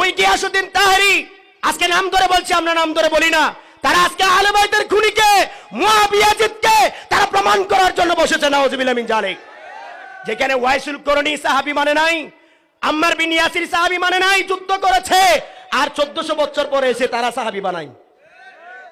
ওই গিয়াসুদ্দিন তাহারি, আজকে নাম ধরে বলছি, আমরা নাম ধরে বলি না। তারা আজকে আলে বাইতের খুনিকে মুয়াবিয়াজিদকে তারা প্রমাণ করার জন্য বসেছে নাউজুবিল্লাহ মিন জালিক। যেখানে ওয়াইসুল করণী সাহাবি মানে নাই, আম্মার বিন ইয়াসির সাহাবি মানে নাই, যুদ্ধ করেছে, আর চোদ্দশো বছর পরে এসে তারা সাহাবি বানাই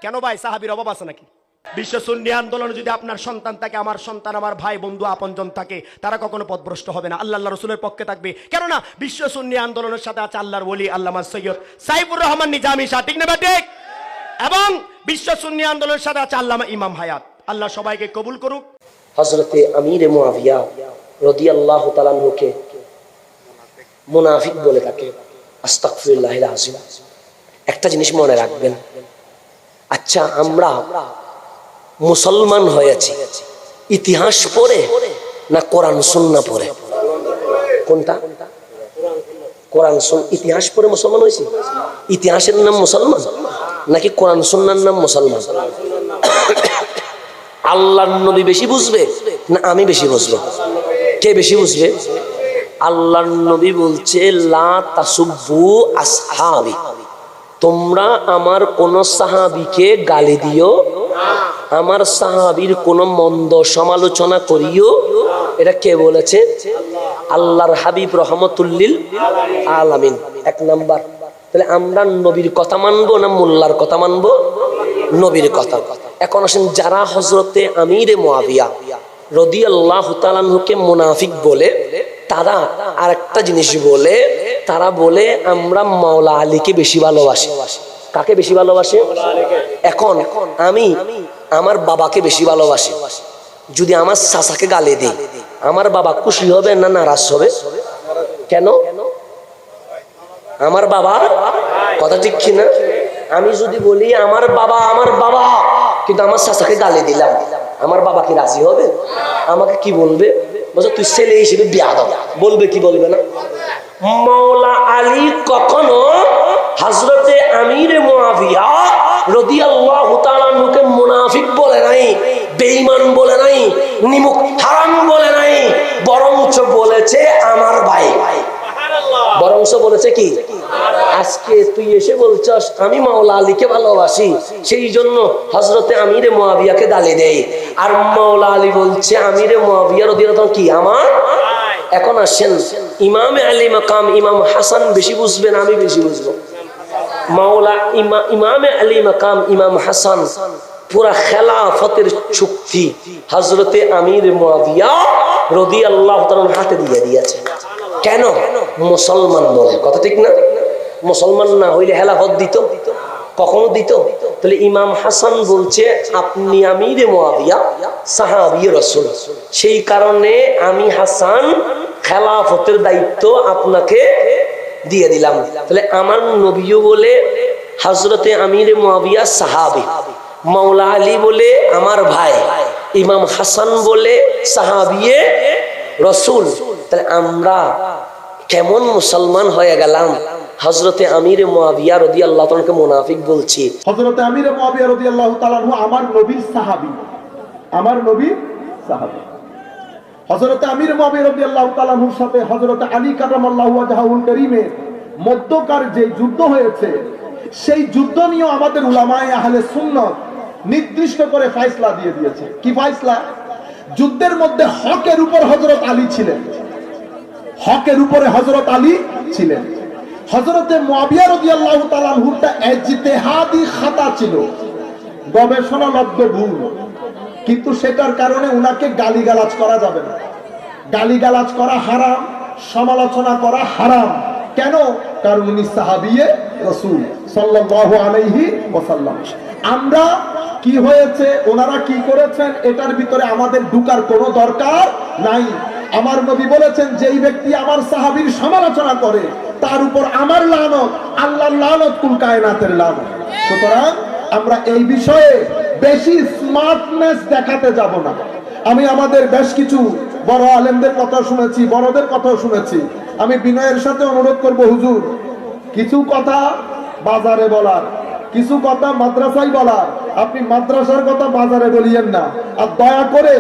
কেন ভাই, সাহাবির অভাব আছে নাকি? বিশ্ব সুন্নি আন্দোলনে যদি আপনার সন্তান থাকে, আমার সন্তান, আমার ভাই, বন্ধু, আপনজন থাকে, তারা কখনো পথভ্রষ্ট হবে না। আল্লাহ রসুলের পক্ষে থাকবে। কেননা বিশ্ব সুন্নি আন্দোলনের সাথে আছে আল্লাহর ওলি, আল্লামা সৈয়দ সাইফুর রহমান নিজামি শাহ। ঠিক না ঠিক? এবং বিশ্ব সুন্নি আন্দোলনের সাথে আছে আল্লামা ইমাম হায়াত। আল্লাহ সবাইকে কবুল করুক। হজরতে আমির মুয়াবিয়া রদি আল্লাহ তালানহুকে মুনাফিক বলে তাকে আস্তাকফিরুল্লাহ আজিম একটা জিনিস মনে রাখবেন। আচ্ছা আমরা মুসলমান হয়েছি। ইতিহাস পড়ে না কোরআন, সুন্না পড়ে? কোনটা? কোরআন, সুন ইতিহাস পড়ে মুসলমান হয়েছি? ইতিহাসের নাম মুসলমান? নাকি কোরআন, সুন্নার নাম মুসলমান? আল্লাহর নবী বেশি বুঝবে না আমি বেশি বুঝব? কে বেশি বুঝবে? আল্লাহর নবী বলছে তোমরা আমার কোন সাহাবিকে গালি দিও আমার সাহাবির কোন মন্দ সমালোচনা করিও, এটা কে বলেছে? আল্লাহর হাবিব রহমতুল্লিল আলামিন। এক নাম্বার। তাহলে আমরা নবীর কথা মানবো না মোল্লার কথা মানবো? নবীর কথা। এখন আসেন যারা হজরতে আমিরে মোয়াবিয়া রদি আল্লাহ তালানহুকে মুনাফিক বলে, তারা আরেকটা জিনিস বলে, তারা বলে, আমরা মাওলা আলীকে বেশি ভালোবাসি। কাকে বেশি ভালোবাসে? এখন আমি আমার বাবাকে বেশি ভালোবাসে। যদি আমার চাচাকে গালি দিই আমার বাবা খুশি হবে না নারাজ হবে? কেন? আমার বাবা, কথা ঠিক কিনা? আমি যদি বলি, আমার বাবা আমার বাবা, কিন্তু আমার চাচাকে গালি দিলাম, আমার বাবা কি রাজি হবে? আমাকে কি বলবে? বলছে, তুই ছেলে হিসেবে বিয়া দাও। বলবে কি বলবে না? মৌলা আলী কখনো হাজরতে আমির মুআবিয়া রাদিয়াল্লাহু মুনাফিক বলে নাই বেঈমান বলে নাই নিমুখ হারাম বলে নাই বরঞ্চ বলেছে আমার ভাই। বরংশ বলেছে কি? আজকে তুই এসে বলছস আমি মাওলা আলীকে ভালোবাসি সেই জন্য হজরতে আমিরে মোয়াবিয়াকে গালি আর মাওলা আলী বলছে আমিরে মোয়াবিয়ার অধীনতম কি আমার? এখন আসেন ইমাম আলী মাকাম ইমাম হাসান বেশি বুঝবেন আমি বেশি বুঝব। মাওলা ইমা ইমামে আলী মাকাম ইমাম হাসান পুরা খেলাফতের চুক্তি হজরতে আমির মুয়াবিয়া রদি আল্লাহ হাতে দিয়ে দিয়েছে। কেন? মুসলমান বলে। কথা ঠিক না? মুসলমান না হইলে হেলাফত দিত? কখনো দিত? তাহলে ইমাম হাসান বলছে, আপনি আমির মুয়াবিয়া সাহাবি রসুল। সেই কারণে আমি হাসান খেলাফতের দায়িত্ব আপনাকে দিয়ে দিলাম। তাহলে আমার নবীও বলে হজরতে আমির মুয়াবিয়া সাহাবি। মাওলা আলী বলে আমার ভাই, ইমাম হাসান বলে সাহাবিয়ে রসুল। তাহলে আমরা কেমন মুসলমান হয়ে গেলাম? হজরতে আমির মুয়াবিয়া রদি আল্লাহ তাআলাকে মুনাফিক বলছি। হজরত আমির মুয়াবিয়া রাদিয়াল্লাহু তাআলা আনহু আমার নবীর সাহাবি। আমার নবীর সাহাবী। হজরত আমির মুয়াবিয়া রাদিয়াল্লাহু তাআলা আনহুর সাথে হজরত আলী কারামাল্লাহু ওয়াজহাউল কারীমের মধ্যকার যে যুদ্ধ হয়েছে, সেই যুদ্ধ নিয়েও আমাদের উলামায়ে আহলে সুন্নাত নির্দিষ্ট করে ফয়সলা দিয়ে দিয়েছে। কি ফয়সলা? যুদ্ধের মধ্যে হকের উপর হজরত আলী ছিলেন। হকের উপরে হজরত আলী ছিলেন। হজরতে খাতা ছিল। ভুল। কিন্তু সেটার কারণে উনাকে গালিগালাজ করা যাবে না। গালিগালাজ করা হারাম, সমালোচনা করা হারাম। কেন? কারণ উনি সাহাবিয়ে রসুল সাল্লাল্লাহু আলাইহি ওয়াসাল্লাম। আমরা কি হয়েছে? ওনারা কি করেছেন? এটার ভিতরে আমাদের ঢুকার কোনো দরকার নাই। আমার নবী বলেছেন, যেই ব্যক্তি আমার সাহাবীর সমালোচনা করে, তার উপর আমার লানত, আল্লাহর লানত কুল কায়নাতের লানত। সুতরাং আমরা এই বিষয়ে বেশি স্মার্টনেস দেখাতে যাব না। আমি আমাদের বেশ কিছু বড় আলেমদের কথা শুনেছি, বড়দের কথাও শুনেছি। আমি বিনয়ের সাথে অনুরোধ করব, হুজুর, কিছু কথা বাজারে বলার, কিছু কথা মাদ্রাসায় বলার আপনি মাদ্রাসার কথা বাজারে বলিয়েন না। আর দয়া করে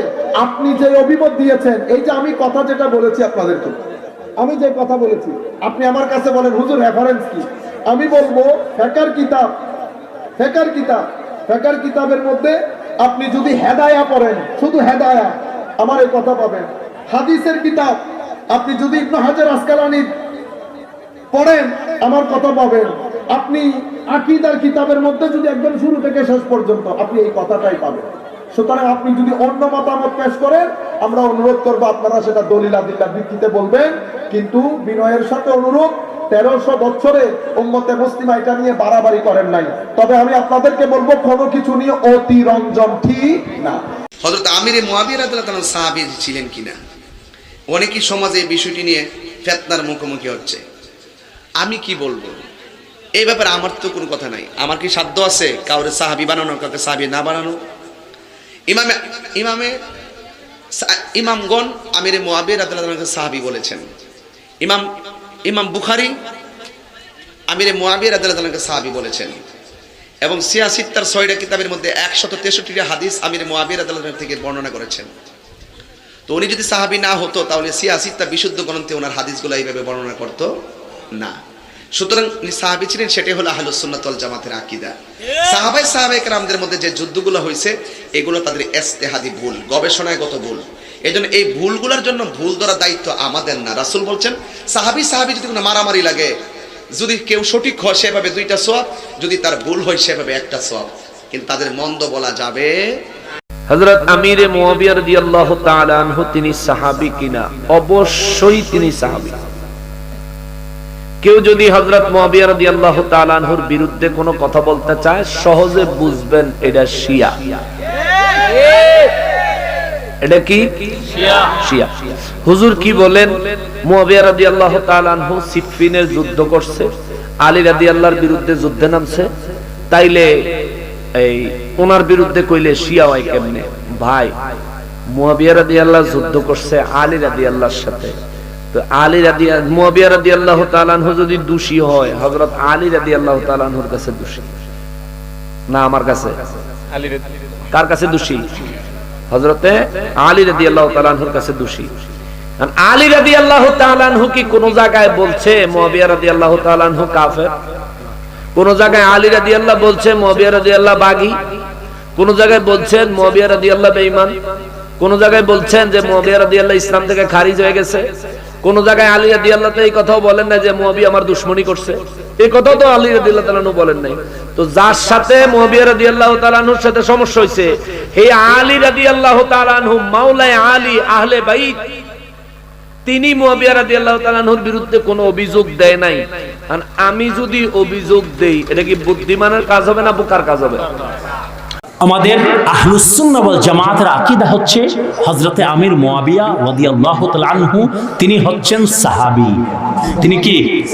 আপনি যে অভিমত দিয়েছেন, এই যে আমি কথা যেটা বলেছি আপনাদেরকে, আমি যে কথা বলেছি, আপনি আমার কাছে বলেন, হুজুর রেফারেন্স কি? আমি বলব, ফেকার কিতাব ফেকার কিতাব, ফেকার কিতাবের মধ্যে আপনি যদি হেদায়া পড়েন, শুধু হেদায়া, আমার এই কথা পাবেন। হাদিসের কিতাব, আপনি যদি ইবনু হাজার আসকালানির পড়েন, আমার কথা পাবেন। আপনি আকিদার কিতাবের মধ্যে যদি একদম শুরু থেকে শেষ পর্যন্ত আপনি এই কথাটাই পাবেন। সুতরাং আপনি যদি অন্য মতামত পেশ করেন, আমরা অনুরোধ করব আপনারা সেটা দলিল আদিল্লার ভিত্তিতে বলবেন। কিন্তু বিনয়ের সাথে অনুরোধ, তেরোশো বছরে উম্মতে মুসলিমা এটা নিয়ে বাড়াবাড়ি করেন নাই। তবে আমি আপনাদেরকে বলব, কোনো কিছু নিয়ে অতিরঞ্জন ঠিক না। হজরত আমিরে আদালত সাহাবি ছিলেন কিনা? অনেকেই সমাজে এই বিষয়টি নিয়ে ফেতনার মুখোমুখি হচ্ছে। আমি কি বলব? এই ব্যাপারে আমার তো কোনো কথা নাই। আমার কি সাধ্য আছে কাউরে সাহাবি বানানো, কাউকে সাহাবি না বানানো? ইমামে ইমামে ইমামগণ, আমিরে মোয়াবির আদালত সাহাবি বলেছেন। ইমাম ইমাম বুখারি, আমিরে মোয়াবির আদালত সাহাবি বলেছেন। এবং সিয়াসিত্তার ছয়টা কিতাবের মধ্যে একশত তেষট্টিটা হাদিস আমির মোয়াবির আদালত থেকে বর্ণনা করেছেন। তো উনি যদি সাহাবি না হতো, তাহলে সিয়াসিত্তা বিশুদ্ধ গ্রন্থে ওনার হাদিসগুলো এইভাবে বর্ণনা করতো না। সুতরাং উনি সাহাবি ছিলেন সেটাই হলো আহলুসুন্নাতল জামাতের আকিদা। সাহাবাই সাহাবাই কেরামদের মধ্যে যে যুদ্ধগুলো হয়েছে, এগুলো তাদের এস্তেহাদি ভুল, গবেষণাগত ভুল। এই জন্য এই ভুলগুলোর জন্য ভুল ধরার দায়িত্ব আমাদের না। রাসুল বলছেন, সাহাবি সাহাবি যদি কোনো মারামারি লাগে, যদি কেউ সঠিক হয় সেভাবে দুইটা সোয়াব, যদি তার ভুল হয় সেভাবে একটা সোয়াব। কিন্তু তাদের মন্দ বলা যাবে হযরত আমির মুয়াবিয়া রাদিয়াল্লাহু তাআলা আনহু তিনি সাহাবী কিনা? অবশ্যই তিনি সাহাবী। কেউ যদি রাদিয়াল্লাহু তাআলা আনহুর বিরুদ্ধে কোনো কথা বলতে চায় সহজে বুঝবেন এটা শিয়া। এটা কি? শিয়া। হুজুর কি বলেন? মুয়াবিয়া রাদিয়াল্লাহু তাআলা আনহু সিফফিনের যুদ্ধ করছে আলী রাদিয়াল্লাহর বিরুদ্ধে যুদ্ধে নামছে। তাইলে এই ওনার বিরুদ্ধে কইলে শিয়া হয় কেমনে? ভাই মুয়াবিয়া রাদিয়াল্লাহ যুদ্ধ করছে আলী রাদিয়াল্লাহর সাথে। তো আলী রাদিয়া মুয়াবিয়া রাদিয়াল্লাহু তাআলা আনহু যদি দোষী হয় হযরত আলী রাদিয়াল্লাহু তাআলা আনহুর কাছে দোষী। না আমার কাছে। কার কাছে দোষী? হজরতে আলী রাদি আল্লাহ তালানহুর কাছে দোষী। আলী রাদি আল্লাহ তালানহু কি কোন জায়গায় বলছে রাদি আল্লাহ তালানহু কাফের? কোন জায়গায় আলী রাদি আল্লাহ বলছে রাদি আল্লাহ বাগি? কোন জায়গায় বলছেন মবিয়া রাদি আল্লাহ বেঈমান? কোন জায়গায় বলছেন যে মবিয়া রাদি আল্লাহ ইসলাম থেকে খারিজ হয়ে গেছে? কোন জায়গায় আলী রাদি আল্লাহ এই কথাও বলেন না যে মবি আমার দুশ্মনী করছে। এই কথাও তো আলী রাদি আল্লাহ বলেন নাই। তো যার সাথে রাদি আল্লাহ তালানহুর সাথে সমস্যা হয়েছে হে আলী রাদি আল্লাহ তালানহু আলী আহলে বাইত, তিনি মুয়াবিয়া রাদিয়াল্লাহু তাআলার বিরুদ্ধে কোনো অভিযোগ দেয় নাই। আমি যদি অভিযোগ দেই, এটা কি বুদ্ধিমানের কাজ হবে না বোকার কাজ হবে? আমাদের আহলুসুন্নাহ ওয়াল জামাতের আকিদা হচ্ছে হজরতে আমির মুয়াবিয়া রাদিয়াল্লাহু তাআলা আনহু, তিনি হচ্ছেন সাহাবী। তিনি কি?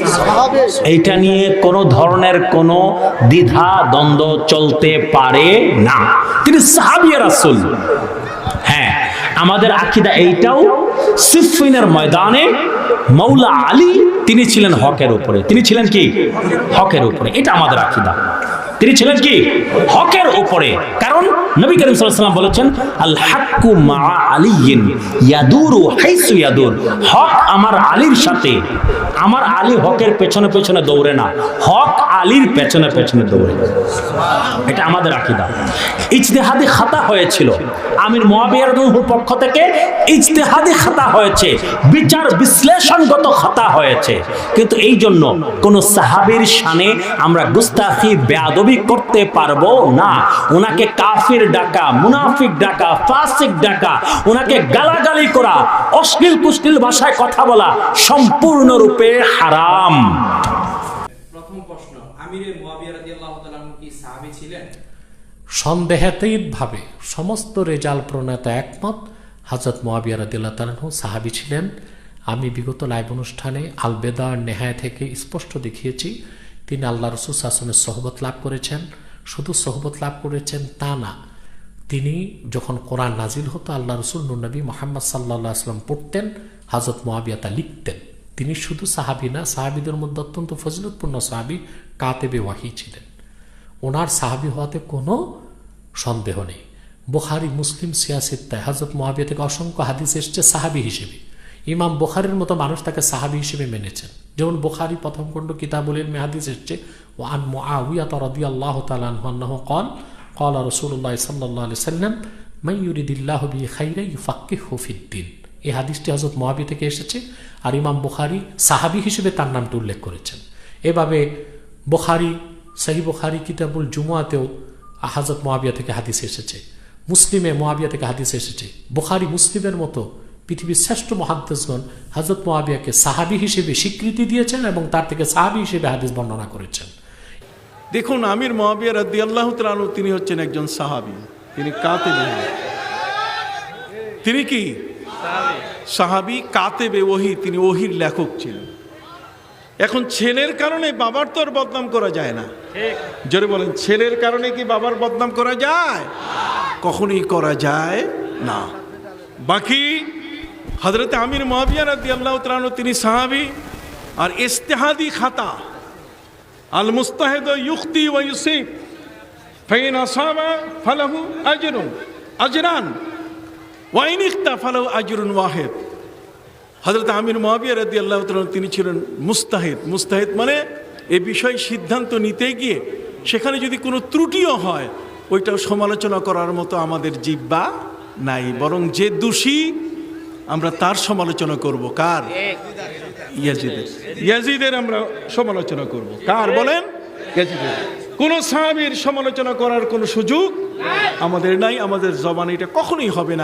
এইটা নিয়ে কোনো ধরনের কোনো দ্বিধা, দ্বন্দ্ব চলতে পারে না। তিনি সাহাবী রাসূল। হ্যাঁ আমাদের আকিদা এইটাও সিফিনের ময়দানে মৌলা আলী, তিনি ছিলেন হকের উপরে। তিনি ছিলেন কি? হকের উপরে। এটা আমাদের আকিদা। তিনি ছিলেন কি? হকের উপরে। কারণ নবী করিম ওয়াসাল্লাম বলেছেন আল হাক্কু মা আলিয়িন ইয়াদুরু হাইসু ইয়াদুর। হক আমার আলীর সাথে। আমার আলী হকের পেছনে পেছনে দৌড়ে না। হক আলীর পেছনে পেছনে দৌড়ে। এটা আমাদের আকিদা। ইজতেহাদি খাতা হয়েছিল। আমির রাদিয়াল্লাহুর পক্ষ থেকে ইজতেহাদি খাতা হয়েছে। বিচার বিশ্লেষণগত খাতা হয়েছে। কিন্তু এই জন্য কোন সাহাবীর শানে আমরা গুস্তাখি বেয়াদবি করতে পারব না। ওনাকে কাফির ডাকা মুনাফিক ডাকা ফাসিক ডাকা ওনাকে গালাগালি করা অশ্লীল কুশ্লীল ভাষায় কথা বলা সম্পূর্ণরূপে হারাম। প্রথম প্রশ্ন আমিরে মুয়াবিয়া রাদিয়াল্লাহু তাআলা কি সাহাবী ছিলেন? সন্দেহাতীতভাবে সমস্ত রেজাল প্রণেতা একমত হজরত মুয়াবিয়া রাদিয়াল্লাহু তাআলা সাহাবী ছিলেন। আমি বিগত লাইভ অনুষ্ঠানে আলবেদার নেহায় থেকে স্পষ্ট দেখিয়েছি তিনি আল্লাহ রসুল শাসনের সহবত লাভ করেছেন। শুধু সহবত লাভ করেছেন তা না, তিনি যখন কোরআন নাজিল হতো, আল্লাহ রসুল নুনবী মোহাম্মদ সাল্লাহ আসলাম পড়তেন হাজরত মোয়াবিয়া তা লিখতেন। তিনি শুধু সাহাবি না, সাহাবিদের মধ্যে অত্যন্ত ফজিলতপূর্ণ সাহাবি কাতেবে ওয়াহি ছিলেন। ওনার সাহাবি হওয়াতে কোনো সন্দেহ নেই। বোহারি মুসলিম সিয়াসিত্তায় হজরত মহাবিয়া থেকে অসংখ্য হাদিস এসছে সাহাবি হিসেবে। ইমাম বোখারির মতো মানুষ তাকে সাহাবি হিসেবে মেনেছেন। যেমন বোখারি প্রথম খণ্ড কিতাবুলের মেহাদিস এসছে ও আন মুআউয়া তরদি আল্লাহ তালাহ কল কল রসুল্লাহ সাল্লাহ আলি সাল্লাম মাইউরিদুল্লাহ বি খাইরা ইফাক্কি হুফিদ্দিন এই হাদিসটি হজরত মহাবি থেকে এসেছে আর ইমাম বুখারি সাহাবি হিসেবে তার নামটি উল্লেখ করেছেন। এভাবে বুখারি সাহি বুখারি, কিতাবুল জুমুয়াতেও হাজরত মহাবিয়া থেকে হাদিস এসেছে। মুসলিমে মহাবিয়া থেকে হাদিস এসেছে। বুখারি মুসলিমের মতো পৃথিবীর শ্রেষ্ঠ মহাদ্দেশগণ হজরত মোয়াবিয়াকে সাহাবি হিসেবে স্বীকৃতি দিয়েছেন এবং তার থেকে সাহাবি হিসেবে হাদিস বর্ণনা করেছেন। দেখুন আমির মহাবিয়া রাদি আল্লাহ তালু তিনি হচ্ছেন একজন সাহাবি। তিনি কাতেবে। তিনি কি? সাহাবি কাতেবে ওহি। তিনি ওহির লেখক ছিলেন। এখন ছেলের কারণে বাবার তো আর বদনাম করা যায় না। জোরে বলেন ছেলের কারণে কি বাবার বদনাম করা যায়? কখনই করা যায় না। বাকি হজরত আমির মহাবিয়া রাদি আল্লাহ তালু তিনি সাহাবি, আর ইস্তেহাদি খাতা, আল মুস্তাহেদ ইউক্তি ওয়া ইউসিব, ফাইন আসাবা ফালাহু আজরুন, আজরান ওয়াইন ইখতা ফালাহু আজরুন ওয়াহিদ। হযরত আমির মুয়াবিয়া রাদিয়াল্লাহু তাআলা তিনি ছিলেন মুস্তাহিদ। মুস্তাহিদ মানে এ বিষয়ে সিদ্ধান্ত নিতে গিয়ে সেখানে যদি কোনো ত্রুটিও হয়, ওইটাও সমালোচনা করার মতো আমাদের জিব্বা নাই। বরং যে দোষী আমরা তার সমালোচনা করব। কার? ইয়াজিদের। ইয়াজিদের আমরা সমালোচনা করব। কার বলেন? ইয়াজিদের। কোন সাহাবির সমালোচনা করার কোনো সুযোগ আমাদের নাই আমাদের জবান এটা কখনোই হবে না।